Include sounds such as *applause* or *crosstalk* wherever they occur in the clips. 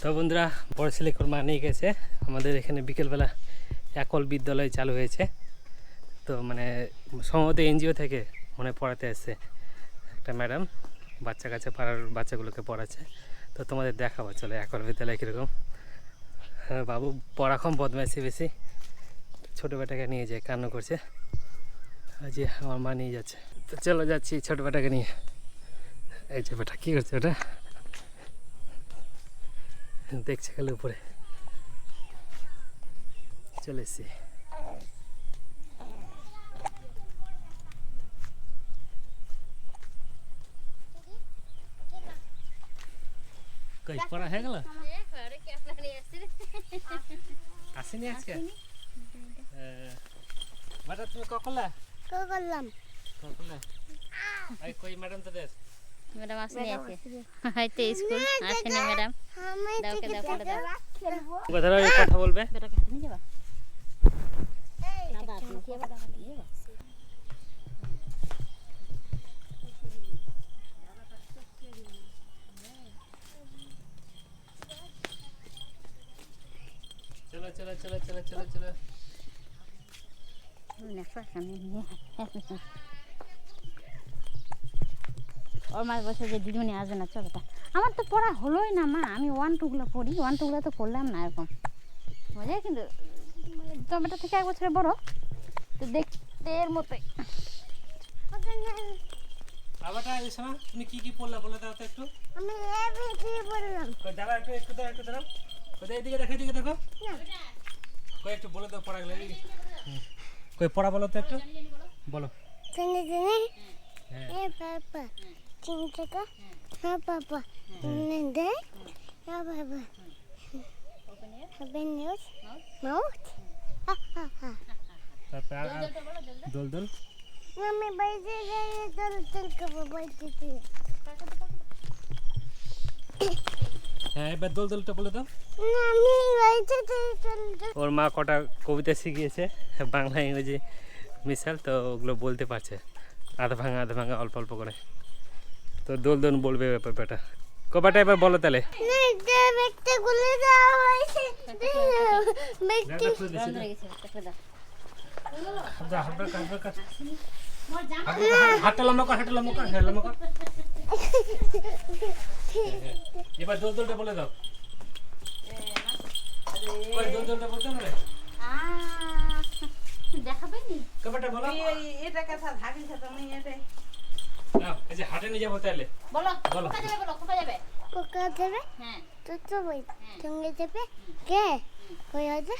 তো বন্ধুরা বড় ছেলে মা নিয়ে গেছে। আমাদের এখানে বিকেলবেলা একল বিদ্যালয় চালু হয়েছে। তো মানে সম্ভবত এনজিও থেকে মনে পড়াতে এসছে একটা ম্যাডাম। বাচ্চা কাছে পাড়ার বাচ্চাগুলোকে পড়াচ্ছে। তো তোমাদের দেখাবো চলে একল বিদ্যালয় কীরকম। হ্যাঁ, বাবু পড়া কম বদমাইশি বেশি। ছোটো বেটাকে নিয়ে যায় কান্না করছে। যে আমার মা নিয়ে যাচ্ছে। তো চলো যাচ্ছি ছোটো বেটাকে নিয়ে। এই যে বেটা কী করছে ওটা দেখছে খালি উপরে। চলে এসছি। কই পড়া হয়ে গেল? আসেনি আজকে? বেটা তুমি কখলা করলাম? এই কই ম্যাডাম তোদের? ম্যাডাম আসেনি আছে হয়তো স্কুল আসেনি ম্যাডাম আমি দাও কে দাও করে দাও খেলব কথাটা কথা বলবে বেটাকে হাতে নিয়ে যাবা দাদা আপনি কি আবার দাদা নিয়ে যাবা চলো চলো চলো চলো চলো চলো নেশা সামনে নিয়ে ওর মা বলছে যে দিদিমণি আসবে না চল বেটা আমার তো পড়া হলোই না মা। আমি ওয়ান টুগুলো পড়ি। ওয়ান টুগুলো তো পড়লাম না এরকম। বুঝলে? কিন্তু টমেটো থেকে এক বছরে বড়। তো দেখতে এর মতোই। আবারটা এসো না তুমি কি কি পড়লা বলে দাও তো একটু। আমি এবিসি বললাম দাঁড়া একটু একটু দাঁড়া একটু দাঁড়াও। কোথায় এদিকে দেখো এদিকে দেখো। কই একটু বলে দাও পড়াগুলো কই পড়া বলো তো একটু। বলো। হ্যাঁ। পাপা হ্যাঁ পাপা শুনে দে হ্যাঁ বাবা. তারপরে আর- দোল দোল আমি বাইরে যাই চল চল করব বাইরে হ্যাঁ এবার দোল দোলটা বলে দাও ওর মা কটা কবিতা শিখিয়েছে বাংলা ইংরেজি মিশাল তো ওগুলো বলতে পারছে আধা ভাঙা আধা ভাঙা অল্প অল্প করে তো দোল দোল বলবে ব্যাপারটা কবাটা এবার বলো তাহলে। হয়ে হাতটা লম্বা কর হাতটা লম্বা কর হ্যাঁ লম্বা কর। এবার দোল দোলটা বলে দাও। দোল দোলটা বলতে হবে। দেখাবে নি কবাটা বলো। এটা কথা ভাবি তুমি এটা। এই যে হাটে নিয়ে যাব তাহলে। বলো বলো। কোথায় যাবে বলো কোথায় যাবে? কোকা দেবে হ্যাঁ। তো তো বই সঙ্গে দেবে কে? হয়ে আছে?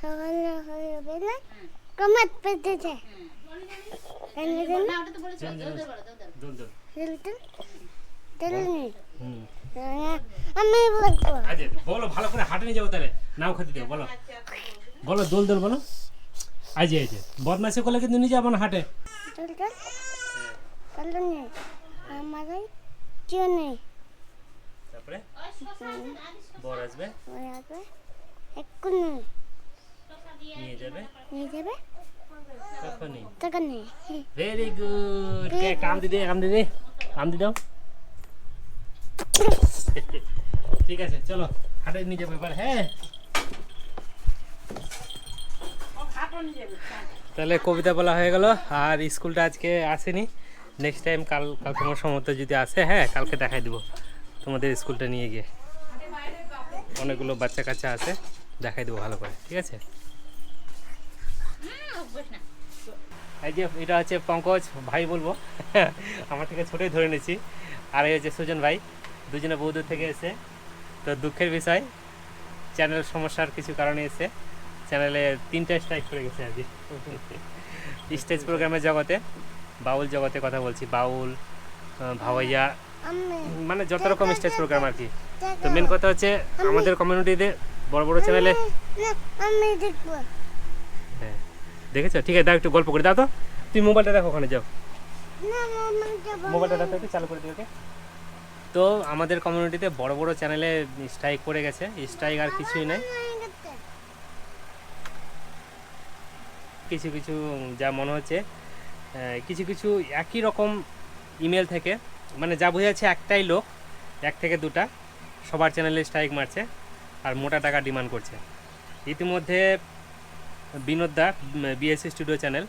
সকালে হয়ে যাবে না? কমাত পেতেছে এনে দেন না ওটা তো বলেছ। দৌড় দৌড় বলো দৌড় দৌড় দোল দোল দিলটন দিলনি হুম। আমি বলব। বলো ভালো করে হাটে নিয়ে যাব তাহলে। নাও খেতে দেবো বলো। বলো দোল দোল বলো। আজ যে বদমাসি করলে কিন্তু নিয়ে যাব না হাটে। দিলটন কালনি আমাদের কেউ নেই। তারপরে? বর আসবে? হয়ে যাবে এক্ষুনি। নিয়ে যাবে? নিয়ে যাবে? কখনই টাকা নেই ভেরি গুড কে কাম দিদি কাম দিদি কাম দি দাও। ঠিক আছে চলো হাটে নিয়ে যাব এবার হ্যাঁ? তাহলে কবিতা বলা হয়ে গেল আর স্কুলটা আজকে আসেনি। নেক্সট টাইম কাল কাল তোমার সময় যদি আসে হ্যাঁ কালকে দেখাই দিব। তোমাদের স্কুলটা নিয়ে গিয়ে। অনেকগুলো বাচ্চা কাচ্চা আছে, দেখাই দেবো ভালো করে, ঠিক আছে? এই যে, এটা হচ্ছে পঙ্কজ ভাই বলব। *laughs* আমার থেকে ছোটোই ধরে নিয়েছি। আর এই হচ্ছে সুজন ভাই, দুজনে বহুদূর থেকে এসে, তো দুঃখের বিষয় চ্যানেল সমস্যার কিছু কারণে এসে চ্যানেলে তিনটা স্ট্রাইক করে গেছে আর কি স্টেজ প্রোগ্রামের জগতে। বাউল জগতে কথা বলছি বাউল ভাওয়াইয়া মানে যত রকম স্টেজ প্রোগ্রাম আর কি। তো মেন কথা হচ্ছে আমাদের কমিউনিটিতে বড় বড় চ্যানেলে হ্যাঁ দেখেছ? ঠিক আছে দাও একটু গল্প করে। দাও তো। তুই মোবাইলটা দেখো ওখানে যাও। মোবাইলটা দেখো একটু চালু করে দিও ওকে? তো আমাদের কমিউনিটিতে বড় বড় চ্যানেলে স্ট্রাইক পড়ে গেছে। স্ট্রাইক আর কিছুই নাই। কিছু কিছু যা মনে হচ্ছে। কিছু কিছু একই রকম ইমেল থেকে মানে যা বোঝা যাচ্ছে একটাই লোক, এক থেকে দুটা, সবার চ্যানেলে স্ট্রাইক মারছে আর মোটা টাকা ডিমান্ড করছে। ইতিমধ্যে বিনোদ দা বিএসসি স্টুডিও চ্যানেল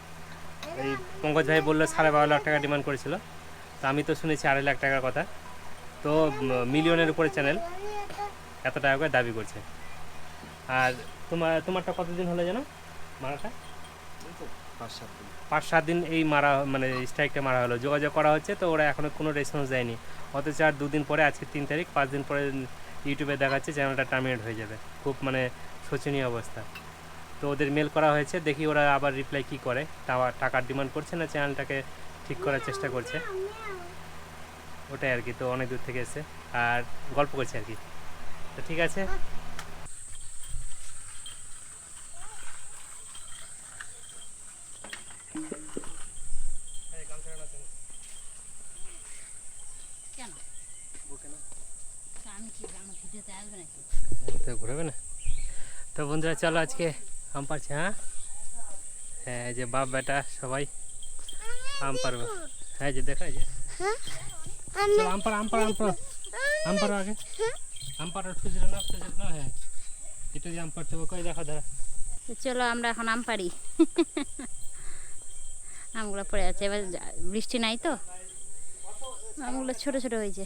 এই পঙ্কজ ভাই বলল সাড়ে বারো লাখ টাকা ডিমান্ড করেছিল। তো আমি তো শুনেছি আড়াই লাখ টাকার কথা। তো মিলিয়নের উপরে চ্যানেল এত টাকা করে দাবি করছে। আর তোমার, তোমারটা কতদিন হলো জানো মারাটা? পাঁচ সাত দিন এই মারা মানে স্ট্রাইকটা মারা হলো। যোগাযোগ করা হচ্ছে তো ওরা এখনও কোনো রেসপন্স দেয়নি। অথচ আর দুদিন পরে আজকে তিন তারিখ পাঁচ দিন পরে ইউটিউবে দেখাচ্ছে চ্যানেলটা টার্মিনেট হয়ে যাবে। খুব মানে শোচনীয় অবস্থা। তো ওদের মেল করা হয়েছে দেখি ওরা আবার রিপ্লাই কি করে। টাকা টাকার ডিমান্ড করছে না চ্যানেলটাকে ঠিক করার চেষ্টা করছে? ওটাই আর কি তো অনেক দূর থেকে এসে আর গল্প করছে আর কি। তো ঠিক আছে কেন আমি কি আমার ভিডিওতে আসবে নাকি তো ঘুরবে না? তো বন্ধুরা চলো আজকে আম পারছে হ্যাঁ? হ্যাঁ যে বাপ বেটা সবাই আম পারবে হ্যাঁ যে দেখা যে। চলো আম পারো আম পারো আম পারো আম পারো আগে। আম পারো খুচরো না খুচরো না হ্যাঁ। এটা আম পারতে হবে কই দেখা ধরা চলো আমরা এখন আম পারি আমগুলো পড়ে আছে। এবার বৃষ্টি নাই তো? আমগুলো ছোট ছোট হয়েছে।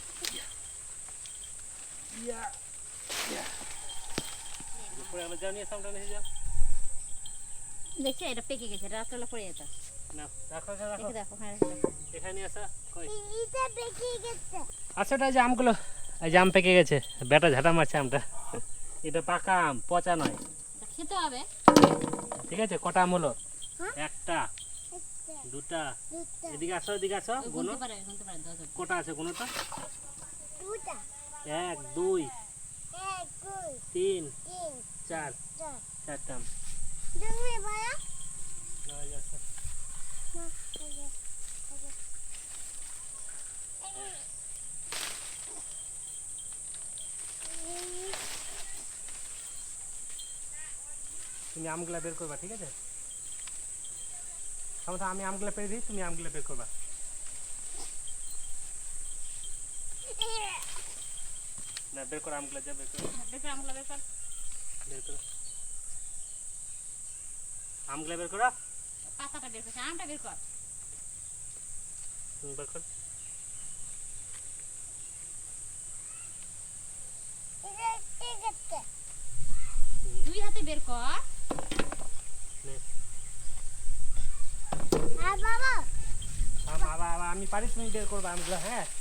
দেখছি এটা পেকে গেছে রাত্রেবেলা পড়ে যেত। আচ্ছা ওটা যে আমগুলো এই আম পেকে গেছে বেটা ঝাঁটা মারছে আমটা। এটা পাকা আম পচা নয়। খেতে হবে? ঠিক আছে কটা আম হলো? হ্যাঁ? একটা দুটা। এদিকে আসো এদিকে আসো গুনো। কটা আছে গুনো দুটা। এক, দুই, তিন, চার। চার চারটা। তুমি আমগুলা বের করবা, ঠিক আছে? আমি আমগুলা পেরে দিই, তুমি আমগুলা বের করবা। না বের করো আমগুলা যা বের করো বের কর আমগুলো বের কর বের করো আমগুলা বের করো পাতাটা বের করছে আমটা বের কর হুম, বের কর এটা ঠিক আছে দুই হাতে বের কর নে। আর বাবা আম- আবার আবার আমি পারি তুমি বের করবা আমগুলা হ্যাঁ না ফটাফট করে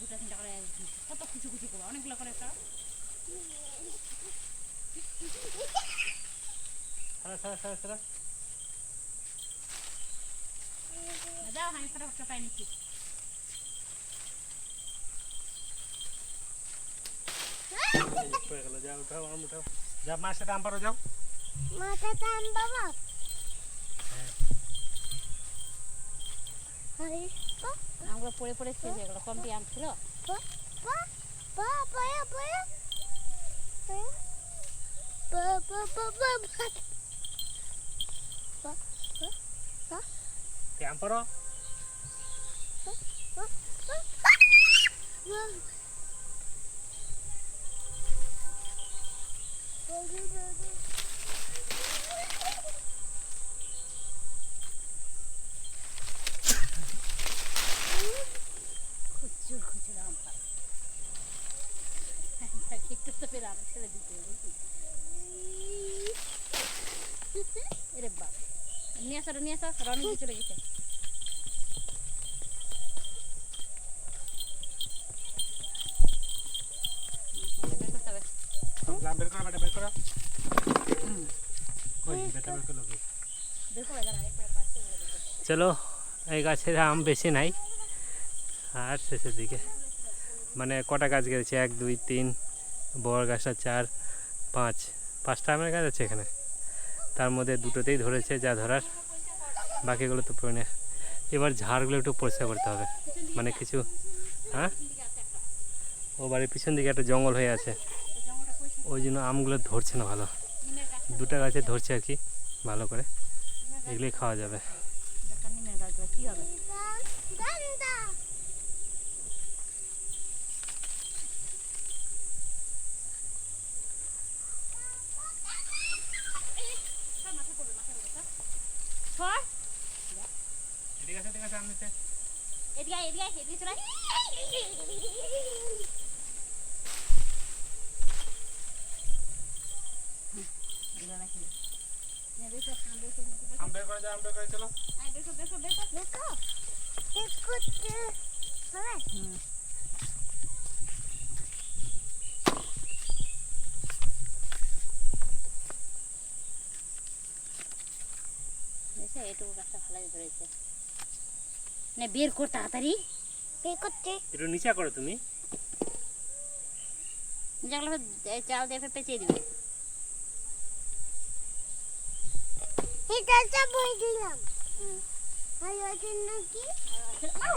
দুটা তিনটা করে কত খুচু খুচু করব অনেকগুলো করে একটা সারা সারা সারা সারা দাও আমি ফটাফট পাই নিচ্ছি পড়ে গেল যাও উঠাও আম উঠাও যা মার সাথে আম পারো যাও মাথাটা আন বাবা আরে পা আমগুলো পড়ে পড়ে শেষ হয়ে গেলো কমটি আম ছিল পা পা পা পায়া পায়া পায়া পা পা পা পা পা পা পা তে আম পারো আসো আসো রনি। চলো, এই গাছের আম বেশি নাই। আর শেষের দিকে। মানে কটা গাছ গেছে? এক, দুই, তিন, বড় গাছটা চার, পাঁচ। পাঁচটা আমের গাছ আছে এখানে। তার মধ্যে দুটোতেই ধরেছে যা ধরার। বাকিগুলো তো পড়ে এবার ঝাড়গুলো একটু পরিষ্কার করতে হবে। মানে কিছু হ্যাঁ? ও বাড়ির পিছন দিকে একটা জঙ্গল হয়ে আছে। ওই জন্য আমগুলো ধরছে না ভালো। দুটা গাছে ধরছে আর কি, ভালো করে। এগুলোই খাওয়া যাবে একটা নিমের গাছ কি হবে গান্দা সর ঠিক আছে ঠিক আছে এদিকে এদিকে এদিকে চলে করে করে চলো। হুম। এটুকু গাছটা ভালোই ধরেছে। নে বের কর তাড়াতাড়ি। কে করতে একটু নিচা করো তুমি। যেগুলো চাল দিয়ে পেঁচিয়ে দিবে। এটা বই দিলাম।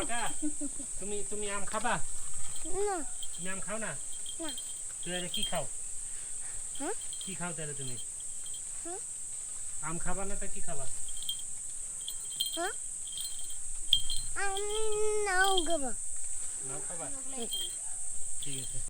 এটা তুমি তুমি আম খাবা? না। তুমি আম খাও না? না। তুমি এটা কি খাও? হ্যাঁ? কি খাও তাহলে তুমি? হ্যাঁ? আম খাবা না তা কি খাবা? আমি নাও গেবো নাও খাবা ঠিক আছে